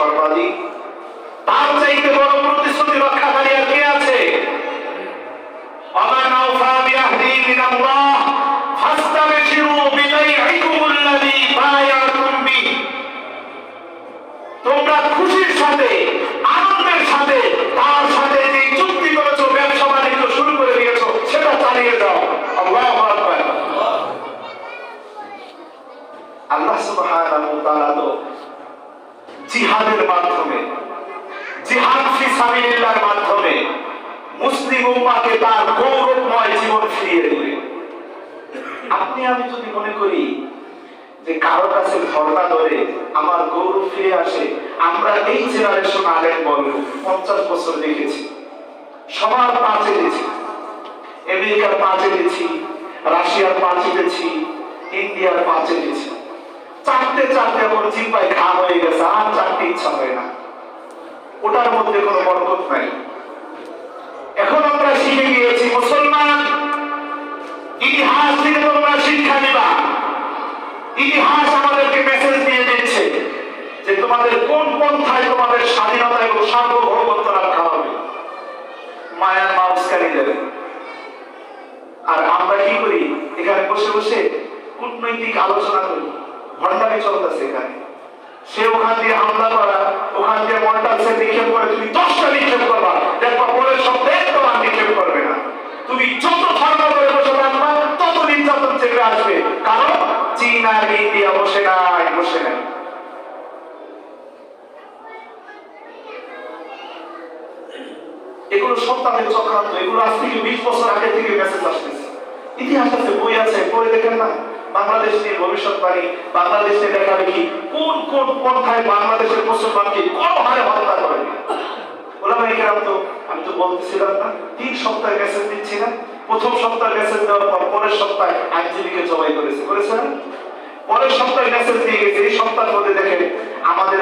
সর্বাধিক। তার চাইতে বড় প্রতিশ্রুতি রক্ষাকারী আর কে আছে? আমার নাও ফাবি আহদি মিনাল্লাহ, ফাস্তাবশিরু বিবাইআকুমুল্লাযী বায়াতুম বি। তোমরা খুশির সাথে, আনন্দের সাথে, তার সাথে যে চুক্তি করেছ, ব্যবসা বাণিজ্য শুরু করে দিয়েছ, সেটা চালিয়ে দাও আল্লাহু আল্লাহ সুবহানাহু ওয়া তাআলা জিহাদের মাধ্যমে, জিহাদ ফি সাবিলিল্লাহর মাধ্যমে মুসলিম উম্মাকে তার গৌরবময় জীবন ফিরিয়ে দিবে। আপনি, আমি যদি মনে করি যে কারও কাছে ধর্ণা ধরে আমার গৌরব ফিরে আসে, আমরা এই জেনারেশন আলেন বলব পঞ্চাশ বছর দেখেছি। সবার পাঁচে দিয়েছি আমেরিকার পাঁচে দিয়েছি রাশিয়ার পাঁচে দিয়েছি ইন্ডিয়ার পাঁচে দিয়েছি চারটে চারটে আমার জিব্বায় ঘাম হয়ে গেছে, আর চারটে ইচ্ছা হয় না। ওটার মধ্যে কোনো বরকত নাই। এখন আমরা শিখে গিয়েছি, মুসলমান, ইতিহাস থেকে তোমরা শিক্ষা নিবা। ইতিহাস আমাদেরকে মেসেজ দিয়ে দিচ্ছে যে তোমাদের কোন পন্থায় তোমাদের স্বাধীনতা এবং সার্বভৌমত্ব রক্ষা হবে। মায়ার মা উস্কানি দেবে আর আমরা কি করি? এখানে বসে বসে কূটনৈতিক আলোচনা করি। ভণ্ডামি চলতেছে এখানে। সে ওখান দিয়ে হামলা করা, ওখান দিয়ে মন্টাল সে নিক্ষেপ করে, তুমি দশটা নিক্ষেপ করবা। দেখবা পরের সপ্তাহে তোমার নিক্ষেপ করবে না। তুমি যত ধর্ম করে বসে থাকবা, তত নির্যাতন চেপে আসবে। কারণ চীন ইন্ডিয়া বসে নাই বসে নাই। এগুলো সপ্তাহের চক্রান্ত, এগুলো আজ থেকে বিশ বছর আগে থেকে মেসেজ আসতেছে। ইতিহাস আছে, বই আছে, পড়ে দেখেন না? বাংলাদেশ ভবিষ্যৎবাণী বাংলাদেশ দেখা দেখি কোন কোন পন্থায় বাংলাদেশের মুসলমানকে কত হারে হত্যা করে? আমি তো বলতেছিলাম না, তিন সপ্তাহে মেসেজ দিচ্ছি প্রথম সপ্তাহে মেসেজ দেওয়ার পর পরের সপ্তাহে আইনজীবীকে জবাই করেছে পরের সপ্তাহে দিয়ে গেছে, এই সপ্তাহের মধ্যে দেখেন, আমাদের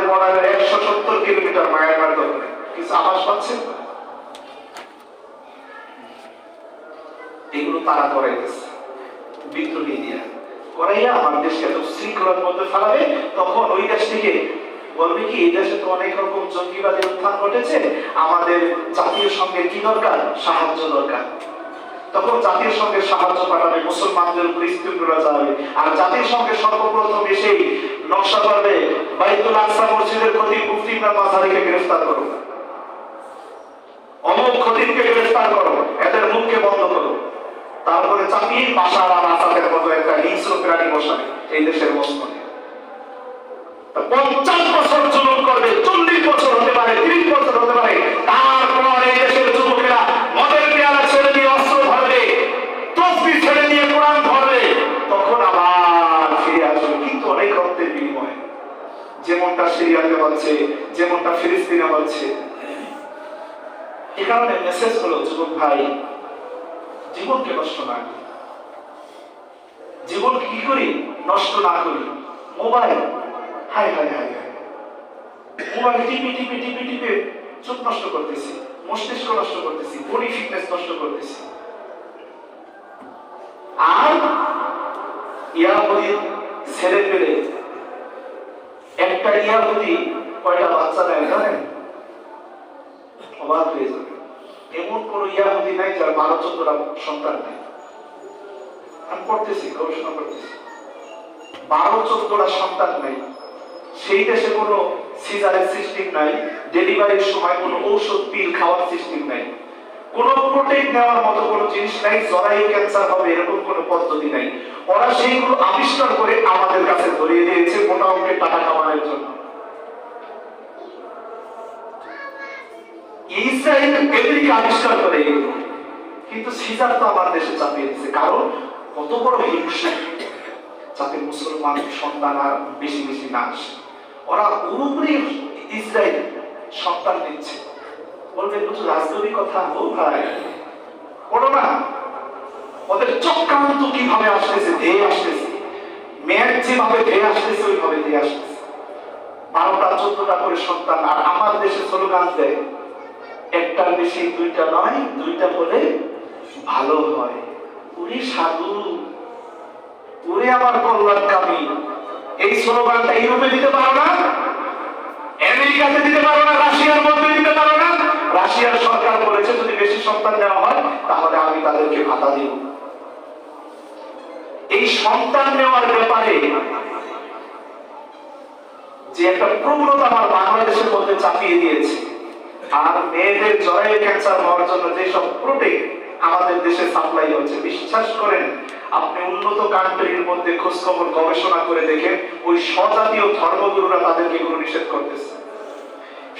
একশো সত্তর কিলোমিটার মায়ানমার দখলে। কিছু আভাস পাচ্ছেন এগুলো তারা করাইতেছে। বিদ্রোহী দিয়া। করাইয়া আমার দেশকে এত শৃঙ্খলার মধ্যে ফেলাবে, তখন ওই দেশ থেকে বলবে কি, এই দেশে তো অনেক রকম জঙ্গিবাদী উত্থান ঘটেছে, আমাদের জাতীয় সঙ্গের কি দরকার? সাহায্য দরকার। তখন জাতীয় সঙ্গের সাহায্য পাঠাবে, মুসলমানদের উপর ইস্তিমরা যাবে, আর জাতির সঙ্গে সর্বপ্রথম এসেই নকশা করবে, বাইতুল আকসা মসজিদের খতিব মুফতি ইমরান মাজারিকে গ্রেফতার করো। অমুক খতিবকে গ্রেফতার করো, এদের মুখকে বন্ধ করো। তারপরে চাপিয়ে বাসার আর মতো একটা হিংস্র প্রাণী বসাবে এই দেশের মস্তকে পঞ্চাশ বছর করবে, চল্লিশ বছর হতে পারে, তিরিশ বছর হতে পারে দেশের যুবকেরা মদের পেয়ালা ছেড়ে দিয়ে অস্ত্র ধরবে ছেড়ে দিয়ে কোরআন ধরবে, তখন আবার ফিরে আসবে। কিন্তু অনেক রক্তের বিনিময়। যেমনটা সিরিয়াতে হচ্ছে, যেমনটা ফিলিস্তিনে হচ্ছে। এ কারণে মেসেজ হলো, যুবক ভাই জীবনকে নষ্ট না করি। জীবন কি করি? নষ্ট না করি। মোবাইল। হাই হাই হাই মোবাইল টিপি টিপি টিপি, টিপে চোখ নষ্ট করতেছি, মস্তিষ্ক নষ্ট করতেছি বডি ফিটনেস নষ্ট করতেছি। আর ইয়াহুদি ছেলে পেলে, একটা ইয়াহুদি কয়টা বাচ্চা নেয় জানেন? অবাক হয়ে যাবে। এমন কোন ইয়াহুদি নাই যার বারো চোদ্দটা সন্তান নেই। আমি পড়তেছি, গবেষণা করতেছি। বারো চোদ্দটা সন্তান নেই। সেই দেশে কোনো সিজারের সিস্টেম নাই, ডেলিভারির সময় কোনো ঔষধ, পিল খাওয়ার সিস্টেম নাই। কোনো প্রোটিন নেওয়ার মতো কোনো জিনিস নাই, জরায়ু ক্যান্সার হবে এরকম কোনো পদ্ধতি নাই। ওরা সেইগুলো আবিষ্কার করে আমাদের কাছে ধরিয়ে দিয়েছে মোটা অঙ্কের টাকা কামানোর জন্য। ইসরায়েল আমেরিকা আবিষ্কার করে। কিন্তু সিজার তো আমার দেশে চাপিয়ে দিচ্ছে কারণ কত বড় হিংসা। মুসলমান সন্তান আর বেশি বেশি না আসে। ওরা পুরোপুরি ইসরায়েল সন্তান দিচ্ছে। বলবে একটু রাজনৈতিক কথা ও ভাই। বলো না, ওদের চক্রান্ত কীভাবে আসতেছে, ধেয়ে আসতেছে? মেয়ের যেভাবে ধেয়ে আসতেছে, ওইভাবে ধেয়ে আসতেছে। বারোটা, চোদ্দটা করে সন্তান, আর আমার দেশে স্লোগান দেয় একটার বেশি দুইটা নয়, দুইটা বলে ভালো হয়। উনি সাধু উনি আমার কল্যাণকামী এই স্লোগানটা ইউরোপে দিতে পারো না, আমেরিকাতে দিতে পারো না, রাশিয়ার মধ্যে দিতে পারো না। রাশিয়ার সরকার বলেছে, যদি বেশি সন্তান নেওয়া হয়, তাহলে আমি তাদেরকে ভাতা দিব। এই সন্তান নেওয়ার ব্যাপারে যে একটা প্রবণতা আমার বাংলাদেশের মধ্যে চাপিয়ে দিয়েছে আর মেয়েদের জরায়ু ক্যান্সার হওয়ার জন্য যেসব প্রোটিন আমাদের দেশে সাপ্লাই হচ্ছে, বিশ্বাস করেন, আপনি উন্নত কান্ট্রির মধ্যে খোঁজখবর গবেষণা করে দেখেন, ওই স্বজাতীয় ধর্মগুরুরা তাদেরকে এগুলো নিষেধ করতেছে।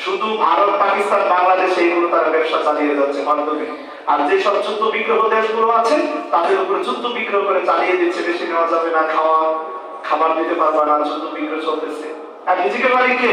শুধু ভারত, পাকিস্তান, বাংলাদেশে এগুলো তারা ব্যবসা চালিয়ে যাচ্ছে মাধ্যমে। আর যেসব যুদ্ধ বিগ্রহ দেশগুলো আছে, তাদের উপরে যুদ্ধ বিগ্রহ করে চালিয়ে দিচ্ছে, বেশি নেওয়া যাবে না, খাওয়া, খাবার দিতে পারবে না, যুদ্ধ বিগ্রহ চলতেছে। আর নিজেকে মালিক কে?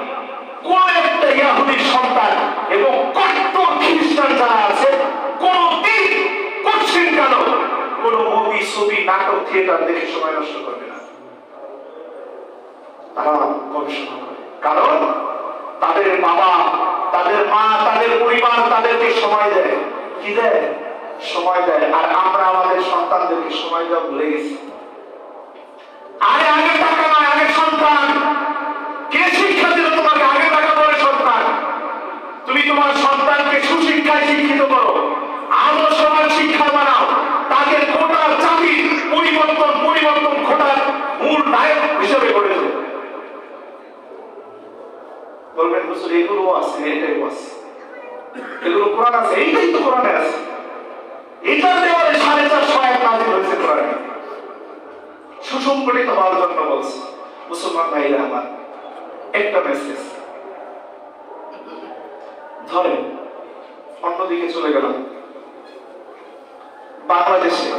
কোন একটা ইয়াহুদির সন্তান এবং কট্টর খ্রিস্টান যারা আছে কোন কঠিন কেন? কোন মুভি, ছবি, নাটক, থিয়েটার দেখে সময় নষ্ট করবে না। তারা গবেষণা করে। কারণ তাদের বাবা, তাদের মা, তাদের পরিবার তাদেরকে সময় দেয়। কি দেয়? সময় দেয়। আর আমরা আমাদের সন্তানদেরকে সময় দেওয়া ভুলে গেছি। আরে আগে টাকা নয়, আগে সন্তান। কে শিক্ষা দিল তোমাকে? আগে টাকা পরে সন্তান। তুমি তোমার সন্তানকে সুশিক্ষায় শিক্ষিত করো। আদর্শবান শিক্ষা বানাও। তাকে কোটার চাকরি পরিবর্তন পরিবর্তন ঘটার মূল নায়ক হিসেবে গড়ে তোলো। বলবেন, হুজুর, এগুলো আছে, এটাই আছে। এগুলো কোরআন আছে, এইটাই তো কোরআনে আছে। এটার দেওয়ালে সাড়ে চারশো এক নাজিল হয়েছে কোরআনে। সুসংগঠিত হওয়ার জন্য বলছে, মুসলমান ভাইরা আমার একটা মেসেজ ধরেন, অন্যদিকে চলে গেলাম। বাংলাদেশে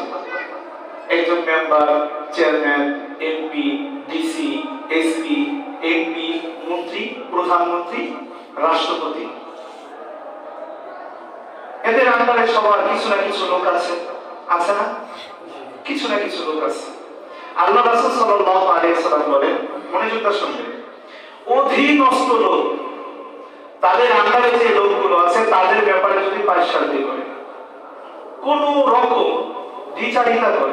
একজন member chairman MP DC SP MP মন্ত্রী, প্রধানমন্ত্রী, রাষ্ট্রপতি। এদের আন্ডারে সবার কিছু না কিছু লোক আছে। আছে না? কিছু না কিছু লোক আছে। আল্লাহ রাসূল সাল্লাল্লাহু আলাইহি সাল্লাম বলেন, মনোযোগটা শুনবেন। অধীনস্থ লোক। তাদের আন্ডারে যে লোকগুলো আছে, তাদের ব্যাপারে যদি করে। রকম দ্বিচারিতা করে।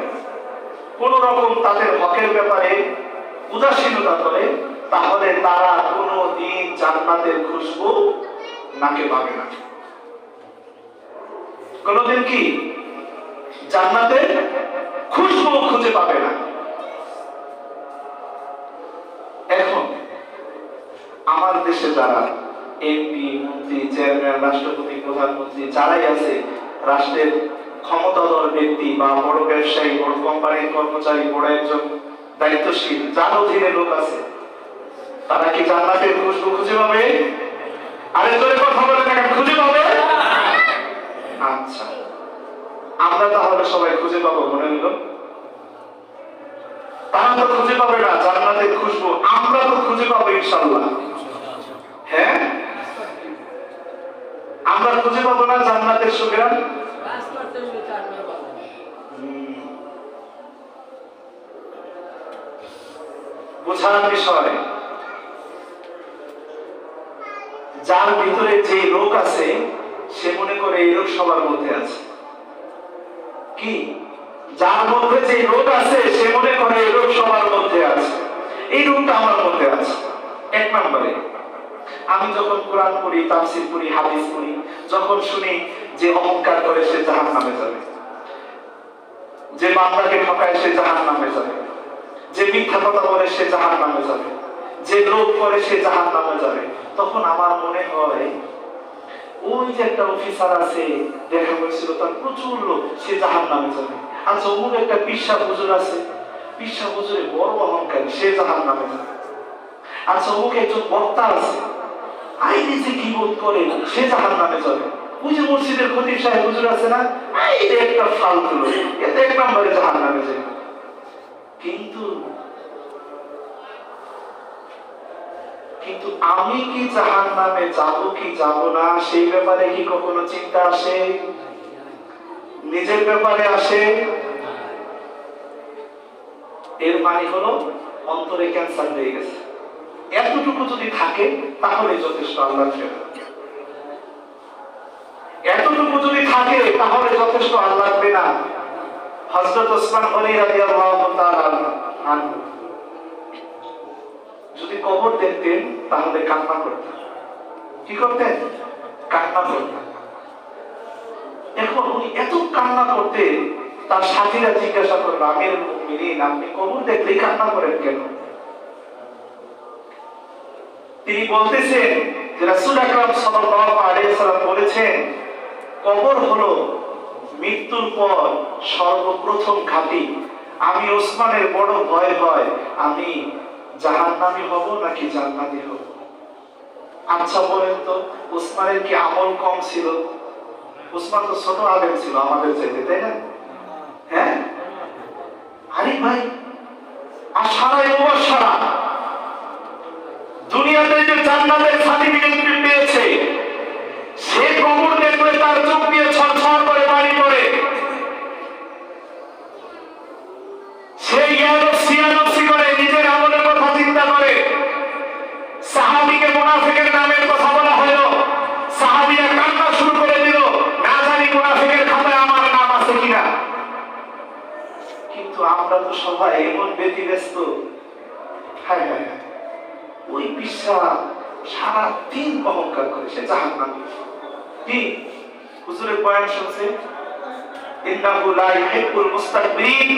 কোন রকম তাদের হকের ব্যাপারে উদাসীনতা করে, তাহলে তারা কোনো দিন জান্নাতের খুশবু নাকে পাবে না। কোনদিন কি জান্নাতের খুশবু খুঁজে পাবে না? এখন আমার দেশে যারা এমপি মন্ত্রী চেয়ারম্যান রাষ্ট্রপতি, প্রধানমন্ত্রী যারাই আছে, রাষ্ট্রের ক্ষমতাধর ব্যক্তি বা বড় ব্যবসায়ী, বড় কোম্পানির কর্মচারী, বড় একজন দায়িত্বশীল, যার অধীনে লোক আছে, তারা কি জান্নাতের খুশবু খুঁজে পাবে? আরে তোরে কথা বলে না খুঁজে পাবে? আচ্ছা আমরা তাহলে সবাই খুঁজে পাবো, মনে হলো? তারা তো খুঁজে পাবে না, জান্নাতের খুশবু, আমরা তো খুঁজে পাবো ইনশাল্লাহ। হ্যাঁ? আমরা খুঁজে পাবো না জান্নাতের পাবো বোঝার বিষয়, যার ভিতরে যে রোগ আছে, সে মনে করে এই রোগ সবার মধ্যে আছে। কি? যার মধ্যে যে রোগ আছে, সে মনে করে এই রোগ সবার মধ্যে আছে। এই রোগটা আমার মধ্যে আছে। এক নম্বরে। আমি যখন কোরআন পড়ি, তাফসির পড়ি, হাদিস পড়ি, যখন শুনি যে অহংকার করে সে জাহান নামে যাবে। যে বান্দাকে ঠকায় সে জাহান নামে যাবে। যে মিথ্যা কথা বলে সে জাহান নামে যাবে। যে লোক করে সে জাহান নামে যাবে। তখন আমার মনে হয়, ওই যে একটা অফিসার আছে, দেখা হয়েছিল, তার প্রচুর লোক সে জাহান নামে যাবে। আচ্ছা অমুক একটা পিসা হুজুর আছে। পিসা হুজুরে বড় অহংকারী, সে জাহান নামে যাবে। আচ্ছা অমুক একজন বক্তা আছে। আইনে যে কি বোধ করে, সে জাহান নামে যাবে। ওই যে মসজিদের খতিব সাহেব হুজুর আছে না একটা ফালতু এতে এক নম্বরে জাহান নামে যাবে। কিন্তু কিন্তু আমি কি জাহান নামে যাব কি যাব না, সেই ব্যাপারে কি কখনো চিন্তা আসে? নিজের ব্যাপারে আসে? এর মানে হলো, অন্তরে ক্যান্সার হয়ে গেছে। এতটুকু যদি থাকে তাহলে যথেষ্ট আল্লাহ এতটুকু যদি থাকে, তাহলে যথেষ্ট লাগবে না হজরত ওসমান গনি তাআলা আনহু। যদি কবর দেখতেন, তাহলে কান্না করতেন। কি করতেন? কান্না করতেন। এখন উনি এত কান্না করতেন, তার সাথীরা জিজ্ঞাসা করল আমির মুমিনিন, আপনি কবর দেখলেই কান্না করেন কেন? তিনি বলতেছেন যে রাসূল আকরাম সাল্লাল্লাহু আলাইহি সাল্লাম বলেছেন, কবর হলো মৃত্যুর পর সর্বপ্রথম ঘাঁটি। আমি ওসমানের বড় ভয় হয়, আমি জাহান্নামী হব নাকি জান্নাতি হব? আচ্ছা বলেন তো, ওসমানের কি আমল কম ছিল? ওসমান তো ছোট আলেম ছিল আমাদের চাইতে, তাই না? হ্যাঁ? আরে ভাই, আর সারাই সারা দুনিয়াতে যে জান্নাতের সার্টিফিকেট পেয়েছে, সে কবর দেখলে তার চোখ দিয়ে ছড়ছড় করে বাড়ি পড়ে সে ইয়ানফসি করে নিজের আমলের কথা চিন্তা করে। সাহাবিকে মুনাফিকের নামের কথা বলা হলো। সাহাবিরা কান্না শুরু করে দিল, না জানি মুনাফিকের খাতায় আমার নাম আছে কিনা? কিন্তু আমরা তো সবাই এমন ব্যতিব্যস্ত। হায় হায়। ওই বিশ্বাস সারা দিন অহংকার করে সে জাহান নামে কি? হুজুরের বয়ান শুনছে? ইন্নাহু লা মুস্তাকবিরিন।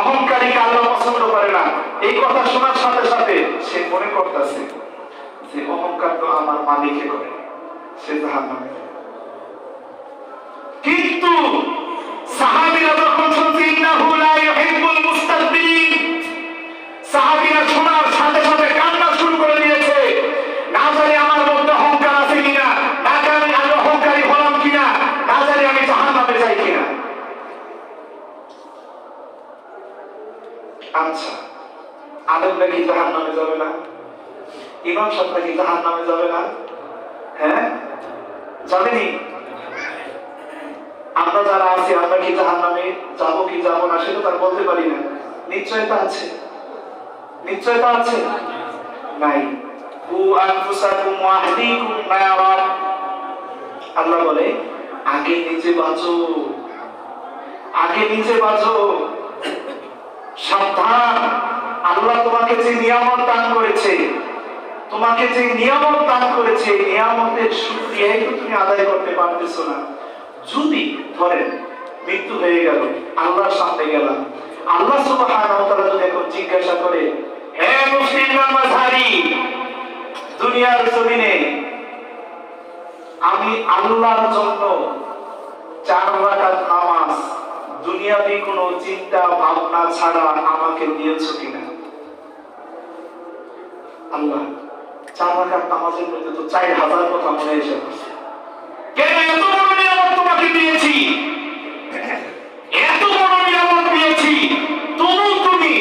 অহংকারীকে আল্লাহ পছন্দ করে না। এই কথা শোনার সাথে সাথে সে মনে করতেছে যে অহংকার তো আমার মালিকে করে, সে জাহান নামে কিন্তু সাহাবীরা যখন শুনছে, ইন্নাহু লা ইউহিব্বুল মুস্তাকবিরিন, সাহাবীরা শোনার সাথে সাথে কান্না শুরু করে দিয়েছে না জানি আমার মধ্যে অহংকার আছে কিনা না জানি আমি অহংকারী হলাম কিনা না জানি আমি জাহান নামে যাই কিনা আচ্ছা নাকি জাহান নামে যাবে না? ইমাম সাহেব নাকি জাহান নামে যাবে না? হ্যাঁ? যাবেনি? আমরা যারা আছি, আমরা কি জাহান নামে যাব কি যাব না সেটা তার বলতে পারি না। নিশ্চয়তা আছে? নিশ্চয়তা আছে? নাই। কু আল্লাহ বলে, আগে নিজে বাঁচো। আগে নিজে বাঁচো। সাবধান। আল্লাহ তোমাকে যে নিয়ামত দান করেছে, তোমাকে যে নিয়ামত দান করেছে নিয়ামতের শুকরিয়াই তো তুমি আদায় করতে পারতেছো না। যদি ধরেন মৃত্যু হয়ে গেল, আল্লাহর সামনে গেলাম, আল্লাহ সুবহানাহু ওয়া যদি এখন জিজ্ঞাসা করে, হে মুসলিম নামাজহারি দুনিয়ার জমিনে আমি আল্লাহর জন্য চার রাকাত নামাজ, দুনিয়াবি কোনো চিন্তা ভাবনা ছাড়া আমাকে দিয়েছ কিনা? আল্লাহ। চার রাকাত নামাজের মধ্যে তো চার হাজার কথা মনে এসে কেন এত বড় নিয়ামত তোমাকে দিয়েছি? এত বড় নিয়ামত দিয়েছি? তবু তুমি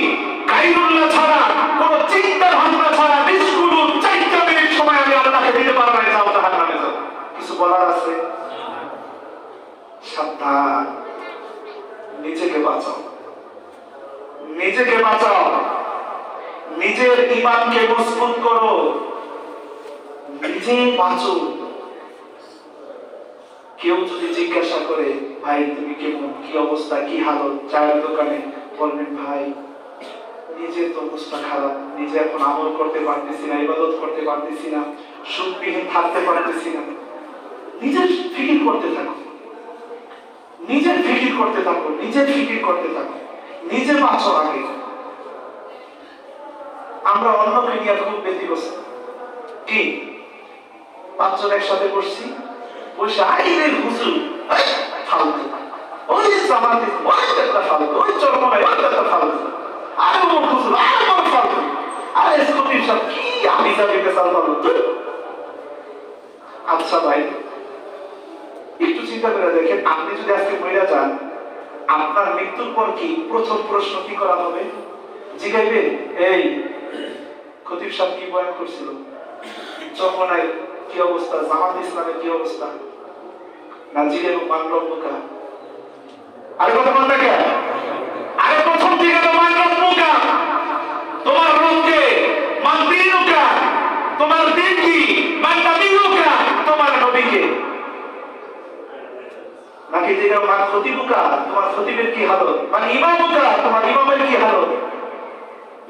গাইরুল্লাহ ছাড়া কোনো চিন্তা ভাবনা ছাড়া বিস্কুল চারটা মিনিট সময় আমি আল্লাহকে দিতে পারব না, যাও তাহার নামে যাও। কিছু বলার আছে? সাবধান। নিজেকে বাঁচাও। নিজেকে বাঁচাও। নিজের ইমানকে মজবুত করো। নিজে বাঁচো। কেউ যদি জিজ্ঞাসা করে, ভাই, তুমি কেমন? কি অবস্থা? কি হালত? চায়ের দোকানে বলবেন ভাই, নিজের তো অবস্থা খারাপ। নিজে এখন আমল করতে পারতেছি না, ইবাদত করতে পারতেছি না সুখবিহীন থাকতে পারতেছি না। নিজের ফিকির করতে থাকো। নিজের ফিকির করতে থাকো, নিজের ফিকির করতে থাকো। নিজে বাঁচো আগে। আমরা অন্যকে নিয়ে খুব ব্যতিগ্রস্ত কি? পাঁচজন একসাথে বসছি। বসে হুজুর। ফালতু। ওই ওই একটা ফালতু। ওই ওই একটা ফালতু। আরে ও হুজুর, আরে ফালতু। আরে স্কুটির সব কি আমি পাবো আচ্ছা ভাই, একটু চিন্তা করে দেখেন, আপনি যদি আজকে মহিলা যান, আপনার মৃত্যুর পর কি প্রথম প্রশ্ন কি করা হবে? জিগাইবেন, এই খতিব সাহেব কি বয়ান করছিল? কি অবস্থা? জামাত ইসলামের কি অবস্থা? না জিগাইব মানরব মুখা আরে কথা বল না কেন? আরে প্রথম দিকে তো তোমার রূপকে মানদিনুকা তোমার দিন কি তোমার নবীকে। নাকি যেটা মান খতিবুকা তোমার খতিবের কি হালত? মানে ইমামুকা তোমার ইমামের কি হালত?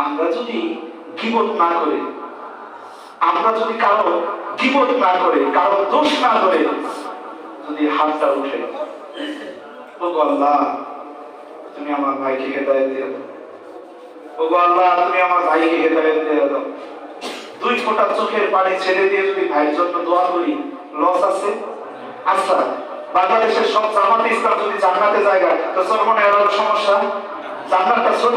আমরা যদি গিবত না করে, আমরা যদি কারও গিবত না করে, কারও দোষ না করে যদি হাতটা উঠে ও গো আল্লাহ, তুমি আমার ভাইকে হেদায়ত দিয়ে দাও। ও গো আল্লাহ, তুমি আমার ভাইকে হেদায়ত দিয়ে দাও। দুই ফোঁটা চোখের পানি ছেড়ে দিয়ে যদি ভাইয়ের জন্য দোয়া করি লস আছে? আচ্ছা বাংলাদেশের সব জামাতে ইসলাম যদি জান্নাতে জায়গা, তো সরমনে এর সমস্যা? জান্নাতটা ছোট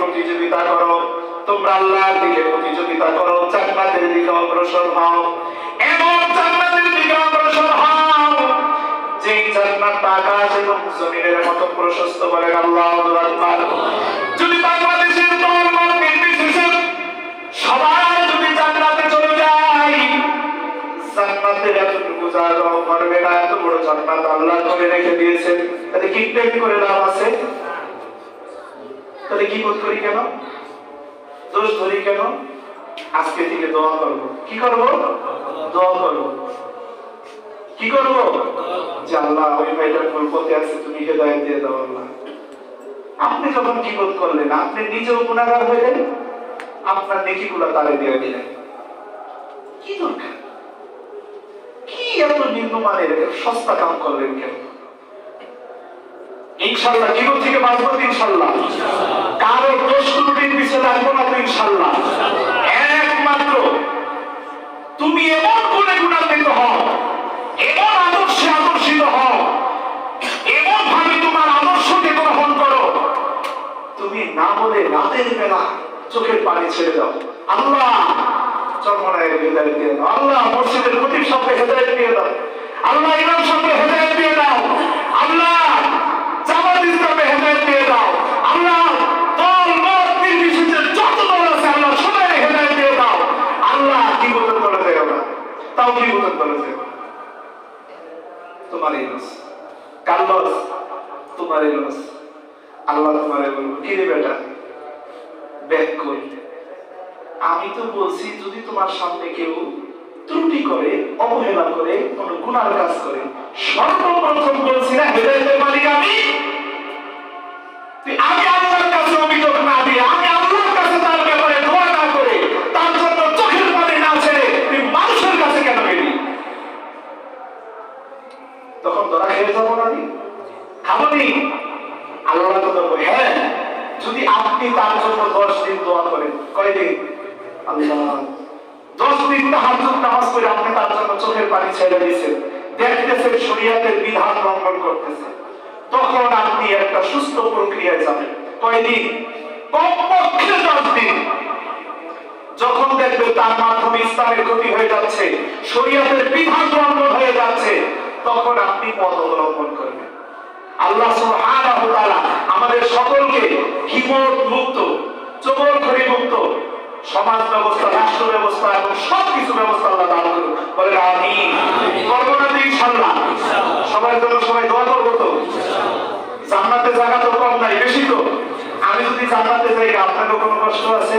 প্রতিযোগিতা করো। তোমরা আল্লাহর দিকে প্রতিযোগিতা করো। জান্নাতের দিকে অগ্রসর হও। এমন জান্নাতের দিকে অগ্রসর হও। যেই জান্নাতটা আকাশ এবং জমিনের মতো প্রশস্ত বলেন আল্লাহু আকবার যদি বাংলাদেশের ধর্ম নির্বিশেষে সবাই যদি জান্নাতে চলে যায়, জান্নাতের এতটুকু জায়গাও পারবে না। এত বড় জান্নাত আল্লাহ করে রেখে দিয়েছেন। তাহলে কি করে লাভ আছে? তাহলে কি বোধ করি কেন? দোষ ধরি কেন? আজকে থেকে দোয়া করব। কি করব? দোয়া করব। কি করব? আল্লাহ, ওই ভাইটার ভুল পথে আছে, তুমি হেদায়েত দিয়ে দাও আল্লাহ। আপনি যখন কি বোধ করলেন, আপনি নিজেও গুণাগার হইলেন, আপনার নেকিগুলো তারে দিয়ে দিলেন। কি দরকার? কি এত নিম্নমানের, সস্তা কাম করলেন কেন? ইনশাল্লাহ, জীবন থেকে বাঁচবো ইনশাল্লাহ। কারও দোষ ত্রুটির পিছিয়ে লাগবো না তো ইনশাল্লাহ। একমাত্র, তুমি এমন গুণে গুণান্বিত হও, এমন আদর্শে আদর্শিত হও এমন ভাবে তোমার আদর্শকে গ্রহণ করো। তুমি না বলে রাতের বেলা চোখের পানি ছেড়ে দাও। আল্লাহ, চরমনায় হেদায়ত দিয়ে দাও। আল্লাহ, মসজিদের খতিব সামনে হেদায়ত দিয়ে দাও। আল্লাহ, ইমাম সামনে হেদায়ত দিয়ে দাও। আল্লাহ আমি তো বলছি, যদি তোমার সামনে কেউ ত্রুটি করে, অবহেলা করে, কোন গুনার কাজ করে, সর্বপ্রথম বলছি না, হেদায়তের মালিক আমি তুই আমি আল্লাহর কাছে অভিযোগ না দিয়ে আমি আল্লাহর কাছে তার ব্যাপারে দোয়া না করে তার জন্য চোখের পানি না ছেড়ে তুই মানুষের কাছে কেন গেলি তখন তোরা খেয়ে যাব না আমি খাবনি আল্লাহ হ্যাঁ যদি আপনি তার জন্য দশ দিন দোয়া করেন কয়দিন আল্লাহ, দশ দিন তাহার নামাজ করে আপনি তার জন্য চোখের পানি ছেড়ে দিয়েছেন, দেখতেছেন শরীয়তের বিধান লঙ্ঘন করতেছে। তখন আপনি একটা সুস্থ প্রক্রিয়ায় যাবেন। কয়দিন কমপক্ষে দশ দিন। দেখবে তার মাধ্যমে ইসলামের ক্ষতি হয়ে যাচ্ছে, শরীয়তের বিধান লঙ্ঘন হয়ে যাচ্ছে, তখন আপনি পথ অবলম্বন করবেন। আল্লাহ আমাদের সকলকে হিমত মুক্ত চবলখড়ি মুক্ত সমাজ ব্যবস্থা রাষ্ট্র ব্যবস্থা এবং সব কিছু ব্যবস্থা আল্লাহ দান করুন বলে আমিন। করব না তো সবার জন্য সবাই দোয়া করব তো? জান্নাতে জায়গা তো কম নাই বেশি তো। আমি যদি জান্নাতে যাই আপনাদের কোনো কষ্ট আছে?